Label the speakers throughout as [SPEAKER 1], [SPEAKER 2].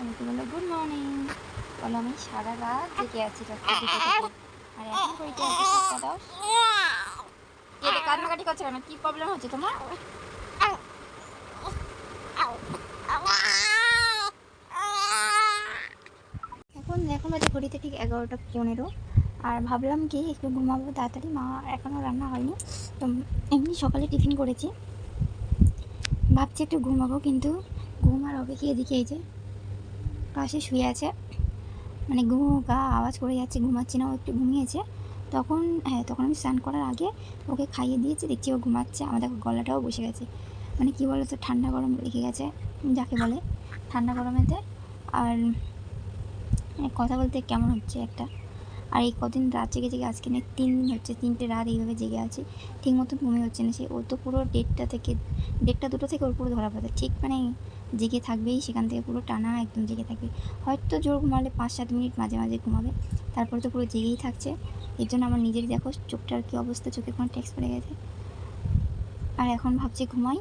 [SPEAKER 1] আমাকে বলল good morning. বলো আমি সারা রাত জেগে আছি আর এখন দশ। এটা কান্নাকাটি করছে কেন? কি প্রবলেম হচ্ছে তোমার? এখন এখন বাজে ঘড়িতে ঠিক এগারোটা পনেরো। আর ভাবলাম কি, একটু ঘুমাবো তাড়াতাড়ি। মা এখনও রান্না হয়নি। তো এমনি সকালে টিফিন করেছি। ভাবছি একটু ঘুমাবো, কিন্তু ঘুম আর হবে কি এদিকে এই যে। পাশে শুয়ে আছে। মানে ঘুম, গা, আওয়াজ করে যাচ্ছে, ঘুমাচ্ছে না, ও একটু ঘুমিয়েছে। তখন হ্যাঁ তখন আমি স্নান করার আগে ওকে খাইয়ে দিয়েছি, দেখছি ও ঘুমাচ্ছে আমাদের গলাটাও বসে গেছে। মানে কী বলো তো ঠান্ডা গরম লেগে গেছে, যাকে বলে। ঠান্ডা গরমেতে, আর মানে কথা বলতে কেমন হচ্ছে একটা। আর এই কদিন রাত জেগে জেগে, আজকে নিয়ে তিন দিন হচ্ছে, তিনটে রাত এইভাবে জেগে আছি, ঠিক মতো ঘুমিয়ে হচ্ছে না। সে, ও তো পুরো দেড়টা থেকে, দেড়টা দুটো থেকে ওর পুরো ধরা পড়ে ঠিক মানে জেগে থাকবেই, সেখান থেকে পুরো টানা একদম জেগে থাকবে। হয়তো জোর ঘুমালে পাঁচ সাত মিনিট মাঝে মাঝে ঘুমাবে, তারপরে তো পুরো জেগেই থাকছে। এর জন্য আমার নিজেরই দেখো চোখটার কী অবস্থা, চোখে কোনো ট্যাক্স পড়ে গেছে। আর এখন ভাবছি ঘুমাই,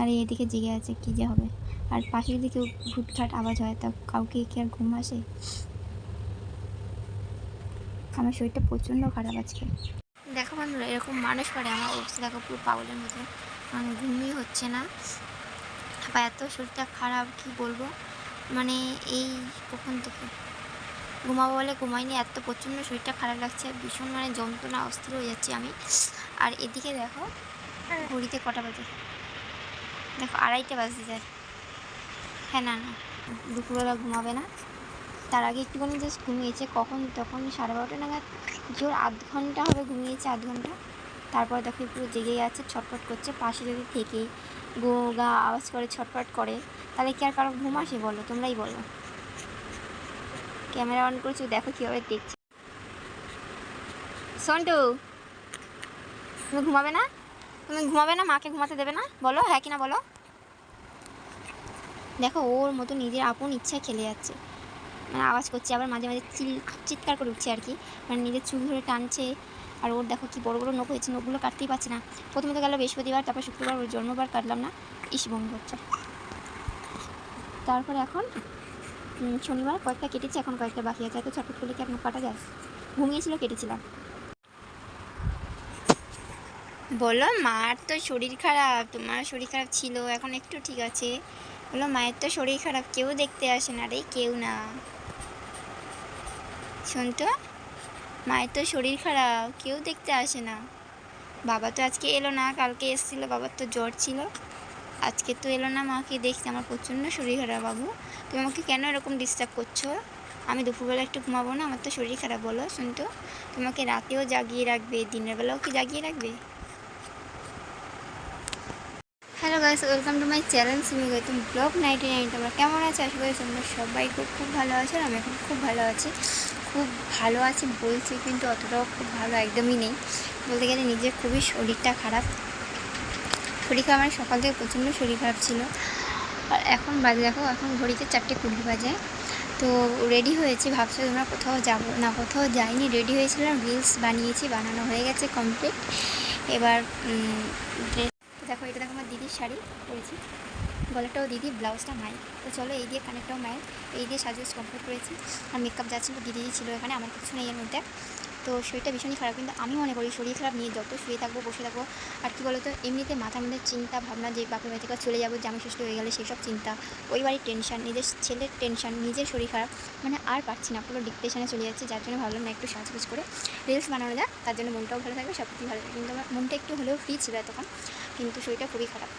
[SPEAKER 1] আর এদিকে জেগে আছে, কী যে হবে। আর পাশে যদি কেউ ঘুটঘাট আওয়াজ হয়, তা কাউকে কি আর ঘুম আসে? আমার শরীরটা প্রচণ্ড খারাপ আজকে। দেখো বন্ধুরা, এরকম মানুষ পারে আমার অবস্থা দেখো পুরো পাগলের মতো। মানে ঘুমই হচ্ছে না। বা এত শরীরটা খারাপ, কি বলব? মানে এই কখন থেকে? ঘুমাবো বলে ঘুমাইনি, এত প্রচণ্ড শরীরটা খারাপ লাগছে, ভীষণ মানে যন্ত্রণা, অস্থির হয়ে যাচ্ছি আমি। আর এদিকে দেখো, ঘড়িতে কটা বাজে? দেখো, আড়াইটে বাজতে যায়। হ্যাঁ না না, দুপুরবেলা ঘুমাবে না। তার আগে একটুখানি জাস্ট ঘুমিয়েছে, কখন, তখন সাড়ে বারোটা নাগাদ, জোর আধ ঘণ্টা হবে, ঘুমিয়েছে আধ ঘণ্টা। তারপর দেখো পুরো জেগে আছে, ছটফট করছে, পাশে যদি থেকে গো গা আওয়াজ করে, ছটফট করে, তাহলে কি আর কারও ঘুম আসে বলো? তোমরাই বলো। ক্যামেরা অন করেছি, দেখো কীভাবে দেখছে। সন্টু, তুমি ঘুমাবে না? তুমি ঘুমাবে না? মাকে ঘুমাতে দেবে না? বলো হ্যাঁ কি না বলো। দেখো, ওর মতো নিজের আপন ইচ্ছায় খেলে যাচ্ছে। মানে আওয়াজ করছে, আবার মাঝে মাঝে চিল চিৎকার করে উঠছে আর কি। মানে নিজের চুল ধরে টানছে আর ওর দেখো কি বড় বড় নখ হয়েছে, নখগুলো কাটতেই পারছে না। প্রথমে তো গেল বৃহস্পতিবার, তারপর শুক্রবার, ওর জন্মবার কাটলাম না। ইস বমি করছে তারপরে এখন শনিবার কয়েকটা কেটেছে, এখন কয়েকটা বাকি আছে। এত ছটফট করলে কি এখন কাটা যায়? ঘুমিয়েছিল কেটেছিলাম বলো মার তো শরীর খারাপ, তোমার শরীর খারাপ ছিল, এখন একটু ঠিক আছে। বলো মায়ের তো শরীর খারাপ, কেউ দেখতে আসে না রে, কেউ না। শোন তো মায়ের তো শরীর খারাপ, কেউ দেখতে আসে না। বাবা তো আজকে এলো না, কালকে এসেছিল, বাবার তো জ্বর ছিল। আজকে তো এলো না, মাকে দেখতে, আমার প্রচণ্ড শরীর খারাপ বাবু। তুমি আমাকে কেন এরকম ডিস্টার্ব করছ? আমি দুপুরবেলা একটু ঘুমাবো না, আমার তো শরীর খারাপ, বলো, শুনতো? তোমাকে রাতেও জাগিয়ে রাখবে, দিনের বেলাও কি জাগিয়ে রাখবে? Hello guys welcome to my channel Sumi Gautam blog ninety nine তোমরা কেমন আছো? আশা করি তোমরা সবাই খুব খুব ভালো আছো, আর আমি এখন খুব ভালো আছি। খুব ভালো আছি বলছি, কিন্তু অতটাও খুব ভালো একদমই নেই। বলতে গেলে নিজের খুবই শরীরটা খারাপ। শরীর খারাপ মানে সকাল থেকে প্রচণ্ড শরীর খারাপ ছিল। আর এখন বাজে, দেখো এখন ঘড়িতে চারটে কুড়ি বাজে। তো রেডি হয়েছি, ভাবছ তোমরা কোথাও যাব না, কোথাও যাইনি। রেডি হয়েছিলাম রিলস বানিয়েছি, বানানো হয়ে গেছে কমপ্লিট এবার ড্রেস দেখো, এটা দেখো আমার দিদির শাড়ি পরেছি। গলাটাও দিদি ব্লাউজটা মাই। তো চলো এই দিয়ে কানেরটাও মায়ের এই দিয়ে সাজুজ কমপ্লিট করেছি। আর মেকআপ যা ছিল দিদি ছিল এখানে, আমার কিছু নেই এর মধ্যে। তো শরীরটা ভীষণই খারাপ, কিন্তু আমি মনে করি শরীর খারাপ নিয়ে যত শুয়ে থাকব, বসে থাকব, আর কী বলতো, এমনিতে মাথার মধ্যে চিন্তা, ভাবনা যে বাপের বাড়ি থেকে চলে যাব, জামাই ষষ্ঠী হয়ে গেলে সেসব চিন্তা, ওই বাড়ির টেনশান নিজের ছেলের টেনশন নিজের শরীর খারাপ মানে আর পারছি না, পুরো ডিপ্রেশনে চলে যাচ্ছে, যার জন্য ভাবলাম না একটু সাজগুজ করে রিলস বানানো যায় তার জন্য মনটাও ভালো থাকবে সব কিছু ভালো থাকবে, কিন্তু আমার মনটা একটু হলেও ফ্রি ছিল তখন কিন্তু শরীরটা খুবই খারাপ।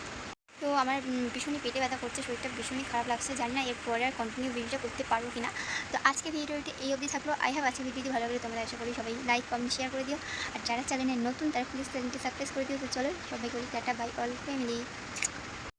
[SPEAKER 1] তো আমার ভীষণই পেটে ব্যথা করছে, শরীরটা ভীষণই খারাপ লাগছে, জানি না এরপরে আর কন্টিনিউ ভিডিওটা করতে পারব কিনা। তো আজকে ভিডিওটি এই অবধি থাকল। আই হ্যাভ আজকে ভিডিওটি ভালো লাগলে তোমরা আশা করি সবাই লাইক কমেন্ট শেয়ার করে দিও। আর যারা চ্যানেলে নতুন, তারা প্লিজ চ্যানেলটি সাবস্ক্রাইব করে দিও। তো চলো সবাই করি টাটা বাই অল ফ্যামিলি